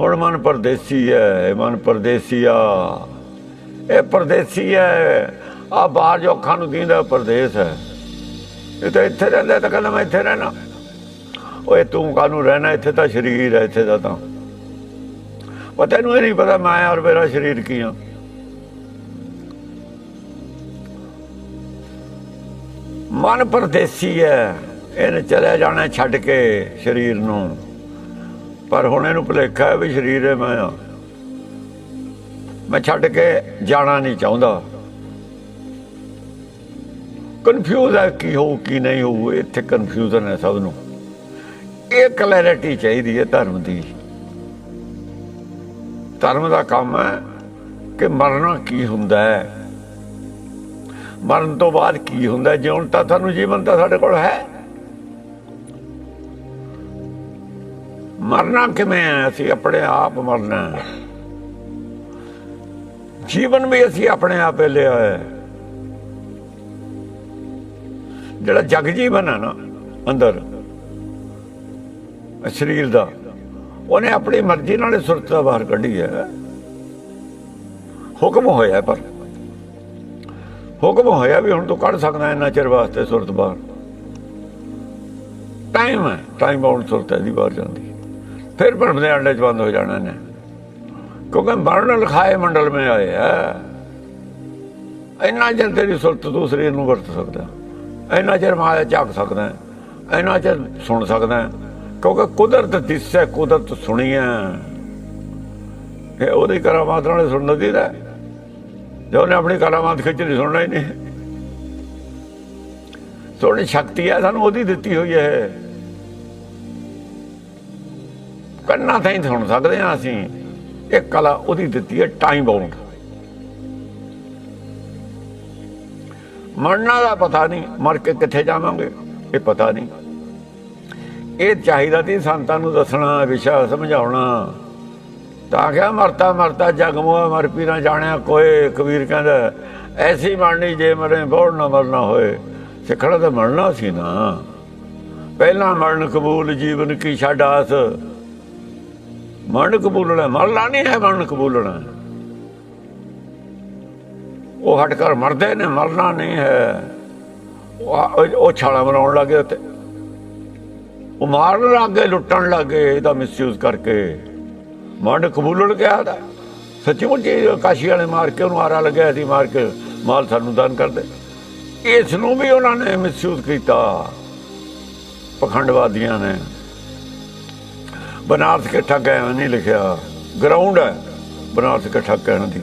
ਹੁਣ ਮਨ ਪਰਦੇਸੀ ਹੈ ਇਹ ਮਨ ਪਰਦੇਸੀਆ ਇਹ ਪਰਦੇਸੀ ਹੈ ਆ ਬਾਹਰ ਜੋ ਅੱਖਾਂ ਨੂੰ ਦੀਂਦਾ ਪਰਦੇਸ ਹੈ ਇਹ ਤਾਂ ਇੱਥੇ ਰਹਿੰਦਾ ਤਾਂ ਕਹਿੰਦਾ ਮੈਂ ਇੱਥੇ ਰਹਿਣਾ। ਓਏ ਤੂੰ ਕਾਹਨੂੰ ਰਹਿਣਾ? ਇੱਥੇ ਤਾਂ ਸਰੀਰ ਹੈ ਇੱਥੇ ਦਾ ਤਾਂ। ਉਹ ਤੈਨੂੰ ਇਹ ਨਹੀਂ ਪਤਾ ਮੈਂ ਔਰ ਮੇਰਾ ਸਰੀਰ ਕੀ ਆ। ਮਨ ਪਰਦੇਸੀ ਹੈ ਇਹਨੇ ਚਲੇ ਜਾਣਾ ਛੱਡ ਕੇ ਸਰੀਰ ਨੂੰ। ਪਰ ਹੁਣ ਇਹਨੂੰ ਭੁਲੇਖਾ ਹੈ ਵੀ ਸਰੀਰ ਹੈ, ਮੈਂ ਆ। ਮੈਂ ਛੱਡ ਕੇ ਜਾਣਾ ਨਹੀਂ ਚਾਹੁੰਦਾ। ਕਨਫਿਊਜ਼ ਹੈ ਕੀ ਹੋ ਕੀ ਨਹੀਂ ਹੋ ਇੱਥੇ ਕਨਫਿਊਜ਼ਨ ਹੈ ਸਭ ਨੂੰ। ਇਹ ਕਲੈਰਿਟੀ ਚਾਹੀਦੀ ਹੈ ਧਰਮ ਦੀ। ਧਰਮ ਦਾ ਕੰਮ ਹੈ ਕਿ ਮਰਨਾ ਕੀ ਹੁੰਦਾ ਹੈ। ਮਰਨ ਤੋਂ ਬਾਅਦ ਕੀ ਹੁੰਦਾ ਹੈ? ਜਿਉਣ ਤਾਂ ਸਾਨੂੰ ਜੀਵਨ ਤਾਂ ਸਾਡੇ ਕੋਲ ਹੈ। ਮਰਨਾ ਕਿਵੇਂ ਹੈ? ਅਸੀਂ ਆਪਣੇ ਆਪ ਮਰਨਾ ਹੈ। ਜੀਵਨ ਵੀ ਅਸੀਂ ਆਪਣੇ ਆਪ ਹੀ ਲਿਆ ਹੈ। ਜਿਹੜਾ ਜਗ ਜੀਵਨ ਹੈ ਨਾ, ਅੰਦਰ, ਸਰੀਰ ਦਾ, ਉਹਨੇ ਆਪਣੀ ਮਰਜ਼ੀ ਨਾਲ ਸੁਰਤ ਦਾ ਬਾਹਰ ਕੱਢੀ ਹੈ। ਹੁਕਮ ਹੋਇਆ ਪਰ, ਹੁਕਮ ਹੋਇਆ ਵੀ ਹੁਣ ਤੂੰ ਕੱਢ ਸਕਦਾ ਇੰਨਾ ਚਿਰ ਵਾਸਤੇ ਸੁਰਤ ਬਾਹਰ। ਟਾਈਮ ਹੈ ਟਾਈਮ ਬਾਉਂਡ ਸੁਰਤ ਹੈ ਦੀ ਬਾਹਰ ਜਾਂਦੀ। ਫਿਰ ਭਰਮ ਦੇ ਅੰਡੇ ਚ ਬੰਦ ਹੋ ਜਾਣਾ ਨੇ। ਕਿਉਂਕਿ ਮਰਨ ਲਿਖਾਏ ਮੰਡਲ ਮੇ ਆਏ ਹੈ ਇੰਨਾ ਚਿਰ ਤੇਰੀ ਸੁਰਤ ਤੂੰ ਸਰੀਰ ਨੂੰ ਵਰਤ ਸਕਦਾ ਇੰਨਾ ਚਿਰ ਮਾਇਆ ਝਾਕ ਸਕਦਾ ਇੰਨਾ ਚਿਰ ਸੁਣ ਸਕਦਾ ਕਿਉਂਕਿ ਕੁਦਰਤ ਦਿਸੈ ਕੁਦਰਤ ਸੁਣੀਐ ਇਹ ਉਹਦੀ ਕਰਾਮਾਤ ਨਾਲ ਸੁਣਨ ਦੀ ਦਾ ਜੋ ਉਹਨੇ ਆਪਣੀ ਕਰਾਮਾਤ ਖਿੱਚ ਨਹੀਂ ਸੁਣਨਾ ਹੀ ਨਹੀਂ। ਸੁਣਨ ਸ਼ਕਤੀ ਹੈ, ਸਾਨੂੰ ਉਹਦੀ ਦਿੱਤੀ ਹੋਈ ਹੈ। ਕੰਨਾਂ ਤਾਂ ਹੀ ਸੁਣ ਸਕਦੇ ਹਾਂ ਅਸੀਂ। ਇਹ ਕਲਾ ਉਹਦੀ ਦਿੱਤੀ ਹੈ ਟਾਈਮ ਬਾਉਂਡ ਮਰਨਾ ਦਾ ਪਤਾ ਨਹੀਂ, ਮਰ ਕੇ ਕਿੱਥੇ ਜਾਵਾਂਗੇ, ਇਹ ਪਤਾ ਨਹੀਂ। ਇਹ ਚਾਹੀਦਾ ਸੀ ਸੰਤਾਂ ਨੂੰ ਦੱਸਣਾ, ਵਿਸ਼ਾ ਸਮਝਾਉਣਾ। ਤਾਂ ਕਿਹਾ ਮਰਤਾ ਮਰਤਾ ਜਗ ਮੋਹ ਮਰ ਪੀਣਾ ਜਾਣਿਆ ਕੋਏ। ਕਬੀਰ ਕਹਿੰਦਾ, ਐਸੀ ਮਰਨੀ ਜੇ ਮਰੇ ਬੋੜ ਨਾ ਮਰਨਾ ਹੋਏ। ਸਿੱਖਣਾ ਤਾਂ ਮਰਨਾ ਸੀ ਨਾ। ਪਹਿਲਾਂ ਮਰਨ ਕਬੂਲ ਜੀਵਨ ਕੀ ਛੱਡ ਆਸ ਕਬੂਲਣਾ ਮਰਨਾ ਨਹੀਂ ਹੈ ਮਰਨ ਕਬੂਲਣਾ। ਉਹ ਹਟ ਕਰ ਮਰਦੇ ਨੇ, ਮਰਨਾ ਨਹੀਂ ਹੈ। ਉਹ ਉਹ ਛਾਲਾ ਬਣਾਉਣ ਲੱਗੇ ਉੱਤੇ ਉਹ ਮਾਰਨ ਲੱਗੇ ਲੁੱਟਣ ਲੱਗੇ ਇਹਦਾ ਮਿਸਯੂਜ਼ ਕਰਕੇ। ਮਰਨ ਕਬੂਲਣ ਗਿਆ ਦਾ ਸੱਚੀ ਮੁੱਚੀ ਕਾਸ਼ੀ ਵਾਲੇ ਮਾਰ ਕੇ ਉਹਨੂੰ ਆਰਾ ਲੱਗਿਆ ਸੀ, ਮਾਰ ਕੇ ਮਾਲ ਸਾਨੂੰ ਦਾਨ ਕਰਦੇ ਇਸ ਨੂੰ ਵੀ ਉਹਨਾਂ ਨੇ ਮਿਸਯੂਜ਼ ਕੀਤਾ। ਪਖੰਡਵਾਦੀਆਂ ਨੇ। ਬਨਾਰਸ ਇਕੱਠਾ ਕਹਿਣ ਨਹੀਂ ਲਿਖਿਆ। ਗਰਾਊਂਡ ਹੈ, ਬਨਾਰਸ ਇਕੱਠਾ ਕਹਿਣ ਦੀ।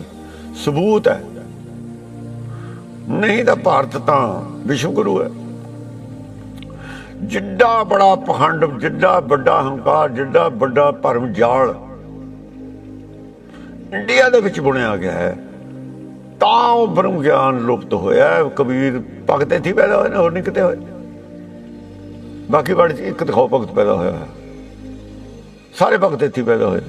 ਸਬੂਤ ਹੈ। ਨਹੀਂ ਤਾਂ ਭਾਰਤ ਤਾਂ ਵਿਸ਼ਵ ਗੁਰੂ ਹੈ। ਜਿੱਡਾ ਬੜਾ ਪਖੰਡ, ਜਿੱਡਾ ਵੱਡਾ ਹੰਕਾਰ, ਜਿੱਡਾ ਵੱਡਾ ਭਰਮ ਜਾਲ ਇੰਡੀਆ ਦੇ ਵਿੱਚ ਬੁਣਿਆ ਗਿਆ ਹੈ। ਤਾਂ ਉਹ ਬ੍ਰਹਮ ਗਿਆਨ ਲੁਪਤ ਹੋਇਆ ਕਬੀਰ ਭਗਤ ਇੱਥੇ ਪੈਦਾ ਹੋਇਆ ਨੇ, ਹੋਰ ਨਹੀਂ ਕਿਤੇ ਹੋਏ। ਬਾਕੀ ਬੜ ਇੱਕ ਦਿਖਾਓ, ਭਗਤ ਪੈਦਾ ਹੋਇਆ ਹੈ। ਸਾਰੇ ਭਗਤ ਇੱਥੇ ਪੈਦਾ ਹੋਏ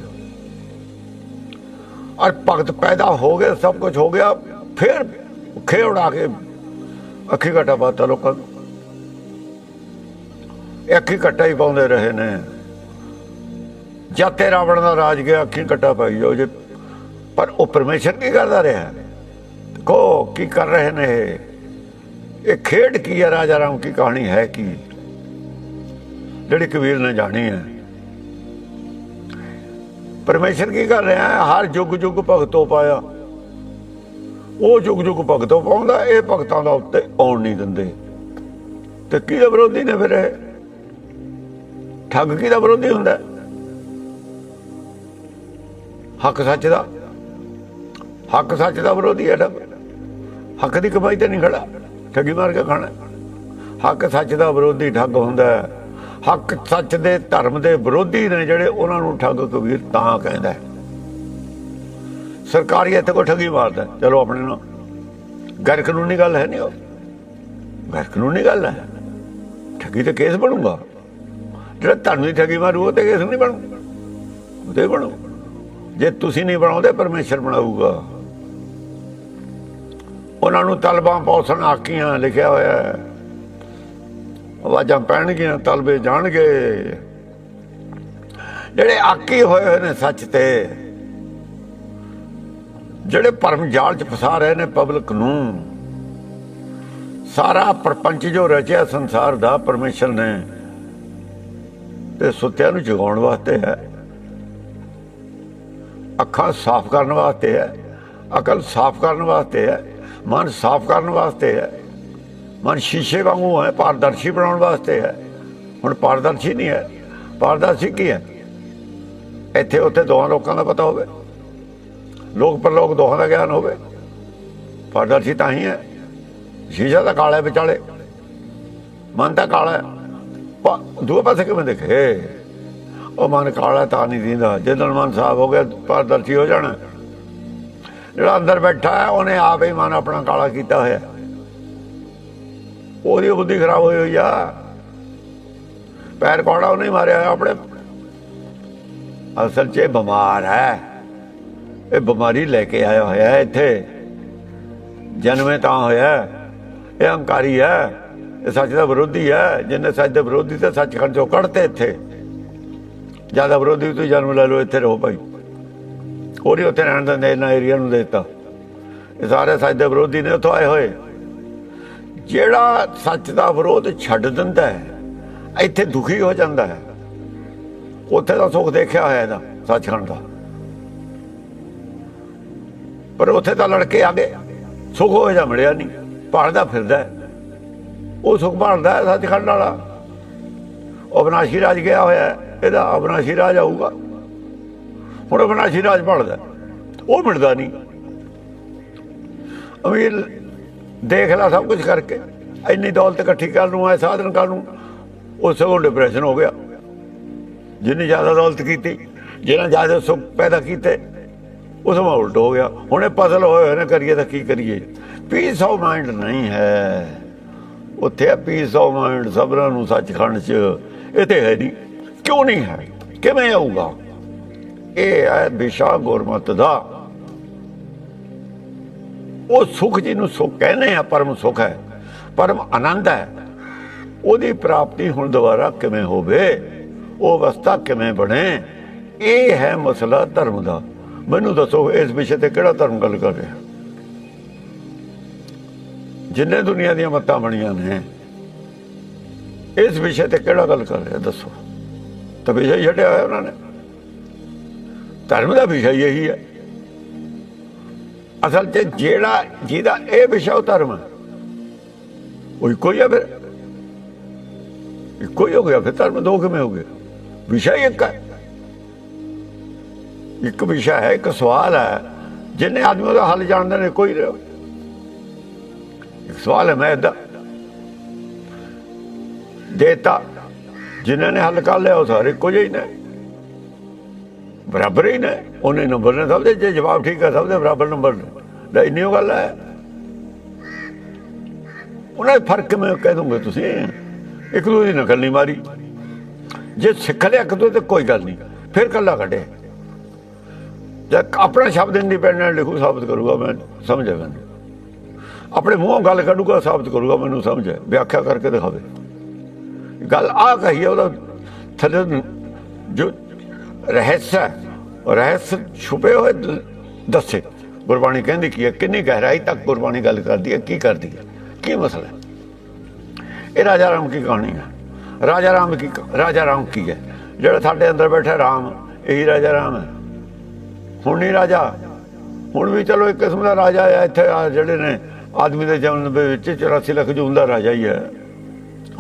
ਔਰ ਭਗਤ ਪੈਦਾ ਹੋ ਗਏ, ਸਭ ਕੁਝ ਹੋ ਗਿਆ, ਫਿਰ ਖੇ ਉਡਾ ਕੇ ਅੱਖੀ ਘਟਾ ਪਾਤਾ ਲੋਕਾਂ ਨੂੰ। ਇਹ ਅੱਖੀ ਘਟਾ ਹੀ ਪਾਉਂਦੇ ਰਹੇ ਨੇ। ਜਦ ਤੇ ਰਾਵਣ ਦਾ ਰਾਜ ਗਿਆ, ਅੱਖੀ ਘਟਾ ਪਾਈ ਜੋ ਜੇ। ਪਰ ਉਹ ਪਰਮੇਸ਼ਰ ਕੀ ਕਰਦਾ ਰਿਹਾ? ਕੋ ਕੀ ਕਰ ਰਹੇ ਨੇ ਇਹ ਖੇਡ ਕੀ ਹੈ? ਰਾਜਾ ਰਾਮ, ਕੀ ਕਹਾਣੀ ਹੈ ਕੀ? ਜਿਹੜੀ ਕਬੀਰ ਨੇ ਜਾਣੀ ਹੈ। ਪਰਮੇਸ਼ਰ ਕੀ ਕਰ ਰਿਹਾ ਹੈ? ਹਰ ਯੁੱਗ ਯੁੱਗ ਭਗਤੋਂ ਪਾਇਆ। ਉਹ ਯੁੱਗ ਯੁੱਗ ਭਗਤੋਂ ਪਾਉਂਦਾ, ਇਹ ਭਗਤਾਂ ਦਾ ਉੱਤੇ ਆਉਣ ਨਹੀਂ ਦਿੰਦੇ। ਤੇ ਕਿਹਦਾ ਵਿਰੋਧੀ ਨੇ ਫਿਰ ਇਹ? ਠੱਗ ਕਿਹਦਾ ਵਿਰੋਧੀ ਹੁੰਦਾ ਹੱਕ ਸੱਚ ਦਾ? ਹੱਕ ਸੱਚ ਦਾ ਵਿਰੋਧੀ ਹੈ ਠੱਗ ਹੱਕ ਦੀ ਕਮਾਈ ਤੇ ਨਹੀਂ ਖੜਾ। ਠੱਗੀ ਮਾਰ ਕੇ ਖਾਣਾ। ਹੱਕ ਸੱਚ ਦਾ ਵਿਰੋਧੀ ਠੱਗ ਹੁੰਦਾ ਹੈ। ਹੱਕ, ਸੱਚ ਦੇ, ਧਰਮ ਦੇ ਵਿਰੋਧੀ ਨੇ ਜਿਹੜੇ ਉਹਨਾਂ ਨੂੰ ਠੱਗ ਕਬੀਰ ਤਾਂ ਕਹਿੰਦਾ ਹੈ। ਸਰਕਾਰੀ ਇੱਥੇ ਕੋਈ ਠੱਗੀ ਮਾਰਦਾ ਚਲੋ ਆਪਣੇ ਨਾਲ। ਗੈਰ ਕਾਨੂੰਨੀ ਗੱਲ ਹੈ ਨਹੀਂ ਉਹ। ਗੈਰ ਕਾਨੂੰਨੀ ਗੱਲ ਹੈ। ਠੱਗੀ ਤੇ ਕੇਸ ਬਣੂਗਾ। ਜਿਹੜਾ ਤੁਹਾਨੂੰ ਹੀ ਠੱਗੀ ਮਾਰੂ, ਉਹ ਤੇ ਕੇਸ ਨਹੀਂ ਬਣੂ। ਉਹਦੇ ਬਣੂ। ਜੇ ਤੁਸੀਂ ਨਹੀਂ ਬਣਾਉਂਦੇ, ਪਰਮੇਸ਼ਰ ਬਣਾਊਗਾ। ਉਹਨਾਂ ਨੂੰ ਤਲਬਾਂ ਪੌਸਣ ਆਕੀਆਂ ਲਿਖਿਆ ਹੋਇਆ ਹੈ। ਆਵਾਜ਼ਾਂ ਪੈਣਗੀਆਂ, ਤਲਬੇ ਜਾਣਗੇ। ਜਿਹੜੇ ਆਕੀ ਹੋਏ ਹੋਏ ਨੇ ਸੱਚ ਤੇ, ਜਿਹੜੇ ਭਰਮ ਜਾਲ ਚ ਫਸਾ ਰਹੇ ਨੇ ਪਬਲਿਕ ਨੂੰ, ਸਾਰਾ ਪ੍ਰਪੰਚ ਜੋ ਰਚਿਆ ਸੰਸਾਰ ਦਾ ਪਰਮੇਸ਼ਰ ਨੇ, ਤੇ ਸੁੱਤਿਆਂ ਨੂੰ ਜਗਾਉਣ ਵਾਸਤੇ ਹੈ। ਅੱਖਾਂ ਸਾਫ਼ ਕਰਨ ਵਾਸਤੇ ਹੈ। ਅਕਲ ਸਾਫ਼ ਕਰਨ ਵਾਸਤੇ ਹੈ। ਮਨ ਸਾਫ਼ ਕਰਨ ਵਾਸਤੇ ਹੈ। ਮਨ ਸ਼ੀਸ਼ੇ ਵਾਂਗੂ ਹੈ, ਪਾਰਦਰਸ਼ੀ ਬਣਾਉਣ ਵਾਸਤੇ ਹੈ। ਹੁਣ ਪਾਰਦਰਸ਼ੀ ਨਹੀਂ ਹੈ। ਪਾਰਦਰਸ਼ੀ ਕੀ ਹੈ? ਇੱਥੇ ਉੱਥੇ ਦੋਹਾਂ ਲੋਕਾਂ ਦਾ ਪਤਾ ਹੋਵੇ। ਲੋਕ ਪਰਲੋਕ ਦੋਹਾਂ ਦਾ ਗਿਆਨ ਹੋਵੇ। ਪਾਰਦਰਸ਼ੀ ਤਾਂ ਹੀ ਹੈ। ਸ਼ੀਸ਼ਾ ਤਾਂ ਕਾਲਾ ਹੈ ਵਿਚਾਲੇ। ਮਨ ਤਾਂ ਕਾਲਾ ਹੈ। ਪਾ- ਦੂਏ ਪਾਸੇ ਕਿਵੇਂ ਦੇਖੇ? ਉਹ ਮਨ ਕਾਲਾ ਤਾਂ ਨਹੀਂ ਦਿੰਦਾ। ਜਦੋਂ ਮਨ ਸਾਫ਼ ਹੋ ਗਿਆ, ਪਾਰਦਰਸ਼ੀ ਹੋ ਜਾਣਾ। ਜਿਹੜਾ ਅੰਦਰ ਬੈਠਾ ਹੈ, ਉਹਨੇ ਆਪ ਹੀ ਮਨ ਆਪਣਾ ਕਾਲਾ ਕੀਤਾ ਹੋਇਆ। ਉਹਦੀ ਬੁੱਧੀ ਖਰਾਬ ਹੋਈ ਹੋਈ ਆ। ਪੈਰ ਕੌੜਾ ਉਹਨੇ ਮਾਰਿਆ ਹੋਇਆ ਆਪਣੇ। ਅਸਲ 'ਚ ਇਹ ਬਿਮਾਰ ਹੈ। ਇਹ ਬਿਮਾਰੀ ਲੈ ਕੇ ਆਇਆ ਹੋਇਆ ਇੱਥੇ। ਜਨਮੇ ਤਾਂ ਹੋਇਆ ਇਹ ਹੰਕਾਰੀ ਹੈ। ਇਹ ਸੱਚ ਦਾ ਵਿਰੋਧੀ ਹੈ। ਜਿਹਨੇ ਸੱਚ ਦੇ ਵਿਰੋਧੀ ਤੇ ਸੱਚਖੰਡ ਚੋਂ ਕੱਢਤੇ ਇੱਥੇ। ਜ਼ਿਆਦਾ ਵਿਰੋਧੀ ਤੁਸੀਂ ਜਨਮ ਲੈ ਲੋ ਇੱਥੇ ਰਹੋ ਭਾਈ। ਹੋਰ ਹੀ ਉੱਥੇ ਰਹਿਣ ਦਿੰਦੇ, ਇਹਨਾਂ ਏਰੀਆ ਨੂੰ ਦੇ ਦਿੱਤਾ। ਇਹ ਸਾਰੇ ਸੱਚ ਦੇ ਵਿਰੋਧੀ ਨੇ ਉੱਥੋਂ ਆਏ ਹੋਏ। ਜਿਹੜਾ ਸੱਚ ਦਾ ਵਿਰੋਧ ਛੱਡ ਦਿੰਦਾ ਹੈ, ਇੱਥੇ ਦੁਖੀ ਹੋ ਜਾਂਦਾ ਹੈ। ਉੱਥੇ ਦਾ ਸੁੱਖ ਦੇਖਿਆ ਹੋਇਆ ਇਹਦਾ, ਸੱਚਖੰਡ ਦਾ। ਪਰ ਉੱਥੇ ਤਾਂ ਲੜਕੇ ਆ ਗਏ, ਸੁੱਖ ਹੋ ਜਾ ਮਿਲਿਆ ਨਹੀਂ, ਭਾਲਦਾ ਫਿਰਦਾ ਉਹ ਸੁੱਖ ਭਾਲਦਾ ਹੈ ਸੱਚਖੰਡ ਵਾਲਾ। ਉਹ ਅਬਨਾਸ਼ੀ ਰਾਜ ਗਿਆ ਹੋਇਆ ਇਹਦਾ ਅਬਨਾਸ਼ੀ ਰਾਜ ਆਊਗਾ। ਹੁਣ ਅਬਨਾਸ਼ੀ ਰਾਜ ਭਾਲਦਾ ਉਹ ਮਿਲਦਾ ਨਹੀਂ। ਅਮੀਰ ਦੇਖ ਲਾ ਸਭ ਕੁਝ ਕਰਕੇ। ਇੰਨੀ ਦੌਲਤ ਇਕੱਠੀ ਕਰ ਲੂੰ ਐ ਸਾਧਨ ਕਰ ਲੂੰ ਉਹ ਸਗੋਂ ਡਿਪਰੈਸ਼ਨ ਹੋ ਗਿਆ। ਜਿੰਨੀ ਜ਼ਿਆਦਾ ਦੌਲਤ ਕੀਤੀ, ਜਿਹਨਾਂ ਜ਼ਿਆਦਾ ਸੁੱਖ ਪੈਦਾ ਕੀਤੇ ਉਸ ਨੂੰ ਉਲਟ ਹੋ ਗਿਆ। ਹੁਣ ਇਹ ਪਜ਼ਲ ਹੋਏ ਹੋਏ ਨੇ, ਕਰੀਏ ਤਾਂ ਕੀ ਕਰੀਏ। ਪੀਸ ਆਫ ਮਾਈਂਡ ਨਹੀਂ ਹੈ। ਉੱਥੇ ਆ ਪੀਸ ਆਫ ਮਾਈਂਡ ਸਬਰਾਂ ਨੂੰ ਸੱਚਖੰਡ ਚ। ਇਹ ਤੇ ਹੈ ਨਹੀਂ। ਕਿਉਂ ਨਹੀਂ ਹੈ? ਕਿਵੇਂ ਆਊਗਾ? ਇਹ ਹੈ ਵਿਸ਼ਾ ਗੁਰਮਤ ਦਾ। ਉਹ ਸੁਖ ਜਿਹਨੂੰ ਸੁਖ ਕਹਿੰਦੇ ਆ, ਪਰਮ ਸੁਖ ਹੈ, ਪਰਮ ਆਨੰਦ ਹੈ। ਉਹਦੀ ਪ੍ਰਾਪਤੀ ਹੁਣ ਦੁਬਾਰਾ ਕਿਵੇਂ ਹੋਵੇ, ਉਹ ਅਵਸਥਾ ਕਿਵੇਂ ਬਣੇ, ਇਹ ਹੈ ਮਸਲਾ ਧਰਮ ਦਾ। ਮੈਨੂੰ ਦੱਸੋ, ਇਸ ਵਿਸ਼ੇ ਤੇ ਕਿਹੜਾ ਧਰਮ ਗੱਲ ਕਰ ਰਿਹਾ? ਜਿੰਨੇ ਦੁਨੀਆ ਦੀਆਂ ਮੱਤਾਂ ਬਣੀਆਂ ਨੇ, ਇਸ ਵਿਸ਼ੇ ਤੇ ਕਿਹੜਾ ਗੱਲ ਕਰ ਰਿਹਾ? ਦੱਸੋ। ਤਾਂ ਵਿਸ਼ਾ ਹੀ ਛੱਡਿਆ ਹੋਇਆ ਉਹਨਾਂ ਨੇ। ਧਰਮ ਦਾ ਵਿਸ਼ਾ ਹੀ ਇਹੀ ਹੈ। ਅਸਲ 'ਚ ਜਿਹੜਾ ਜਿਹਦਾ ਇਹ ਵਿਸ਼ਾ ਉਹ ਧਰਮ ਉਹ ਇੱਕੋ ਹੀ ਹੈ ਫਿਰ। ਇੱਕੋ ਹੀ ਹੋ ਗਿਆ ਫਿਰ ਧਰਮ ਦੋ ਕਿਵੇਂ ਹੋ ਗਏ ਵਿਸ਼ਾ ਹੀ ਇੱਕ ਹੈ ਇੱਕ ਵਿਸ਼ਾ ਹੈ, ਇੱਕ ਸਵਾਲ ਹੈ। ਜਿੰਨੇ ਆਦਮੀ ਉਹਦਾ ਹੱਲ ਜਾਣਦੇ ਨੇ, ਕੋਈ ਨਹੀਂ ਇੱਕ ਸਵਾਲ ਹੈ, ਮੈਂ ਦਾ ਦੇਤਾ। ਜਿਨ੍ਹਾਂ ਨੇ ਹੱਲ ਕਰ ਲਿਆ, ਉਹ ਸਾਰੇ ਕੁਝ ਹੀ ਨੇ। ਬਰਾਬਰ ਹੀ ਨੇ। ਉਹਨੇ ਨੰਬਰ ਨੇ ਸਭ ਦੇ, ਜੇ ਜਵਾਬ ਠੀਕ ਹੈ, ਸਭ ਦੇ ਬਰਾਬਰ ਨੰਬਰ ਨੇ। ਲੈ ਇੰਨੀ ਓ ਗੱਲ ਹੈ। ਉਹਨਾਂ ਦੇ ਫ਼ਰਕ ਮੈਂ ਕਹਿ ਦੂੰਗਾ ਤੁਸੀਂ? ਇੱਕ ਦੂਜੇ ਦੀ ਨਕਲ ਨਹੀਂ ਮਾਰੀ। ਜੇ ਸਿੱਖ ਲਿਆ ਇੱਕ ਦੂਜੇ ਤੇ ਕੋਈ ਗੱਲ ਨਹੀਂ। ਫਿਰ ਕੱਲਾ ਕੱਢੇ ਜੇ ਆਪਣਾ ਸ਼ਬਦ ਇੰਡੀਪੈਂਡੈਂਟ ਲਿਖੂ, ਸਾਬਤ ਕਰੂਗਾ ਮੈਂ, ਸਮਝ ਗਿਆ ਮੈਨੂੰ। ਆਪਣੇ ਮੂੰਹੋਂ ਗੱਲ ਕੱਢੂਗਾ, ਸਾਬਤ ਕਰੂਗਾ, ਮੈਨੂੰ ਸਮਝ ਹੈ। ਵਿਆਖਿਆ ਕਰਕੇ ਦਿਖਾਵੇ। ਗੱਲ ਆ ਕਹੀ ਉਹਦਾ ਥੱਲੇ ਜੋ ਰਹੱਸ ਹੈ। ਉਹ ਰਹੱਸ ਛੁਪੇ ਹੋਏ ਦੱਸੇ। ਗੁਰਬਾਣੀ ਕਹਿੰਦੀ ਕੀ ਹੈ? ਕਿੰਨੀ ਗਹਿਰਾਈ ਤੱਕ ਗੁਰਬਾਣੀ ਗੱਲ ਕਰਦੀ ਹੈ? ਕੀ ਕਰਦੀ ਹੈ? ਕੀ ਮਸਲਾ ਹੈ? ਇਹ ਰਾਜਾ ਰਾਮ ਕੀ ਕਹਾਣੀ ਹੈ? ਰਾਜਾ ਰਾਮ ਕੀ ਰਾਜਾ ਰਾਮ ਕੀ ਹੈ? ਜਿਹੜਾ ਸਾਡੇ ਅੰਦਰ ਬੈਠਾ ਰਾਮ, ਇਹੀ ਰਾਜਾ ਰਾਮ ਹੈ। ਹੁਣ ਨਹੀਂ ਰਾਜਾ। ਹੁਣ ਵੀ ਚਲੋ ਇੱਕ ਕਿਸਮ ਦਾ ਰਾਜਾ ਆ, ਇੱਥੇ ਆ ਜਿਹੜੇ ਨੇ ਆਦਮੀ ਦੇ ਜਨਮ ਦੇ ਵਿੱਚ 84 ਲੱਖ ਜੂਨ ਦਾ ਰਾਜਾ ਹੀ ਹੈ।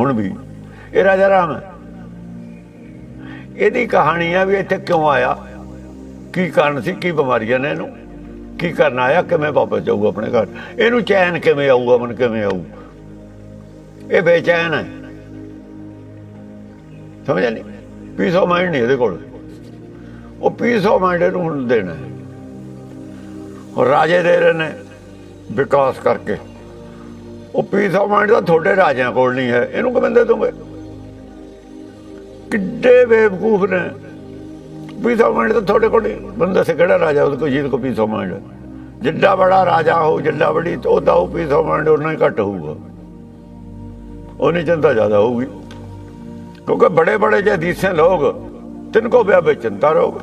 ਹੁਣ ਵੀ ਇਹ ਰਾਜਾ ਰਾਮ ਹੈ। ਇਹਦੀ ਕਹਾਣੀ ਆ ਵੀ ਇੱਥੇ ਕਿਉਂ ਆਇਆ? ਕੀ ਕਾਰਨ ਸੀ? ਕੀ ਬਿਮਾਰੀਆਂ ਨੇ ਇਹਨੂੰ? ਕੀ ਕਰਨ ਆਇਆ? ਕਿਵੇਂ ਵਾਪਸ ਜਾਊਗਾ ਆਪਣੇ ਘਰ? ਇਹਨੂੰ ਚੈਨ ਕਿਵੇਂ ਆਊਗਾ ਮਨ ਕਿਵੇਂ ਆਊ? ਇਹ ਬੇਚੈਨ ਹੈ। ਸਮਝ ਨਹੀਂ ਪੀਸ ਆਫ ਮਾਈਂਡ ਨਹੀਂ ਇਹਦੇ ਕੋਲ। ਉਹ ਪੀਸ ਆਫ ਮਾਈਂਡ ਇਹਨੂੰ ਹੁਣ ਦੇਣਾ ਹੈ। ਰਾਜੇ ਦੇ ਰਹੇ ਨੇ ਵਿਕਾਸ ਕਰਕੇ। ਉਹ ਪੀਸ ਆਫ ਮਾਈਂਡ ਤਾਂ ਤੁਹਾਡੇ ਰਾਜਿਆਂ ਕੋਲ ਨਹੀਂ ਹੈ। ਇਹਨੂੰ ਕਿਵੇਂ ਦੇ ਦੋਗੇ? ਕਿੱਡੇ ਬੇਵਕੂਫ ਨੇ। ਪੀਸ ਆਫ ਤਾਂ ਤੁਹਾਡੇ ਕੋਲ ਨਹੀਂ ਬੰਦਾ ਸੇ ਕਿਹੜਾ ਰਾਜਾ ਉਹਦੇ ਕੋਲ, ਜਿਹਦੇ ਕੋਲ ਪੀਸ ਆਫ ਜਿੱਡਾ ਬੜਾ ਰਾਜਾ ਹੋ ਜਿੱਡਾ ਬੜੀ ਉਹਦਾ ਉਹ ਪੀਸ ਆਫ ਮਾਈਂਡ ਉਹਨਾਂ ਹੀ ਘੱਟ ਹੋਊਗਾ। ਉਹਨੀ ਚਿੰਤਾ ਜ਼ਿਆਦਾ ਹੋਊਗੀ। ਕਿਉਂਕਿ ਬੜੇ ਬੜੇ ਜੇ ਦੀਸੇ ਲੋਕ, ਤਿੰਨ ਕੋ ਵਿਆਹ ਵਿੱਚ ਚਿੰਤਾ ਰੋਗ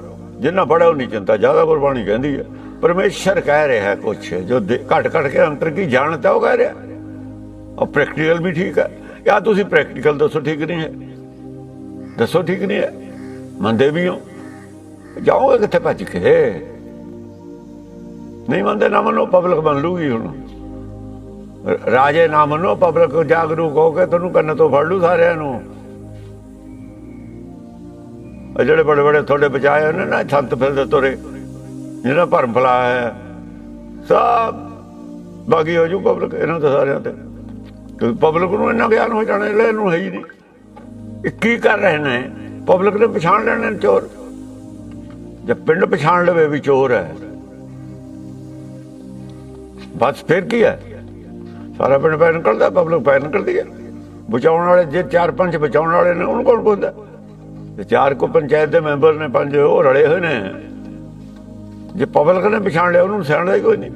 ਜਿੰਨਾ ਬੜਾ ਉਨੀ ਚਿੰਤਾ, ਜ਼ਿਆਦਾ ਗੁਰਬਾਣੀ ਕਹਿੰਦੀ ਹੈ, ਪਰਮੇਸ਼ਰ ਕਹਿ ਰਿਹਾ ਕੁਛ, ਜੋ ਦੇ- ਘਟ ਘਟ ਕੇ ਅੰਤਰ ਕੀ ਜਾਣਤਾ ਉਹ ਕਹਿ ਰਿਹਾ। ਔਰ ਪ੍ਰੈਕਟੀਕਲ ਵੀ ਠੀਕ ਹੈ। ਜਾਂ ਤੁਸੀਂ ਪ੍ਰੈਕਟੀਕਲ ਦੱਸੋ ਠੀਕ ਨਹੀਂ ਹੈ। ਦੱਸੋ ਠੀਕ ਨਹੀਂ ਹੈ? ਮੰਨਦੇ ਵੀ ਹੋ? ਜਾਓਗੇ ਕਿੱਥੇ ਭੱਜ ਕੇ? ਨਹੀਂ ਮੰਨਦੇ ਨਾ ਮੰਨੋ ਪਬਲਿਕ ਮੰਨ ਲੂਗੀ ਹੁਣ। ਰਾਜੇ ਨਾ ਮੰਨੋ ਪਬਲਿਕ ਜਾਗਰੂਕ ਹੋ ਕੇ ਤੁਹਾਨੂੰ ਕੰਨ ਤੋਂ ਫੜ ਲੂ ਸਾਰਿਆਂ ਨੂੰ। ਜਿਹੜੇ ਬੜੇ ਬੜੇ ਤੁਹਾਡੇ ਬਚਾਏ ਉਹਨੇ ਨਾ ਛੰਤ ਫਿਰਦੇ ਤੁਰੇ, ਜਿਹਨਾਂ ਭਰਮ ਫਲਾਇਆ ਹੈ, ਸਭ ਬਾਗੀ ਹੋ ਜੂ ਪਬਲਿਕ ਇਹਨਾਂ ਤੇ ਸਾਰਿਆਂ ਤੇ। ਕਿਉਂਕਿ ਪਬਲਿਕ ਨੂੰ ਇੰਨਾ ਗਿਆਨ ਹੋ ਜਾਣਾ ਲੈ ਇਹਨੂੰ ਹੈ ਹੀ ਨਹੀਂ। ਕੀ ਕਰ ਰਹੇ ਨੇ? ਪਬਲਿਕ ਨੇ ਪਛਾਣ ਲੈਣੇ ਚੋਰ। ਜੇ ਪਿੰਡ ਪਛਾਣ ਲਵੇ ਵੀ ਚੋਰ ਹੈ। ਬਸ ਫਿਰ ਕੀ ਹੈ? ਸਾਰਾ ਪਿੰਡ ਪੈਰ ਨਿਕਲਦਾ ਪਬਲਿਕ ਪੈਰ ਨਿਕਲਦੀ ਹੈ। ਬਚਾਉਣ ਵਾਲੇ ਜੇ ਚਾਰ ਪੰਜ ਬਚਾਉਣ ਵਾਲੇ ਨੇ, ਉਹਨੂੰ ਕੋਲ ਪੁੱਛਦਾ ਤੇ ਚਾਰ ਕੋ ਪੰਚਾਇਤ ਦੇ ਮੈਂਬਰ ਨੇ, ਪੰਜ ਉਹ ਰਲੇ ਹੋਏ ਨੇ। ਜੇ ਪਬਲਿਕ ਨੇ ਪਛਾਣ ਲਿਆ, ਉਹਨੂੰ ਸਿਆਣਦਾ ਹੀ ਕੋਈ ਨਹੀਂ।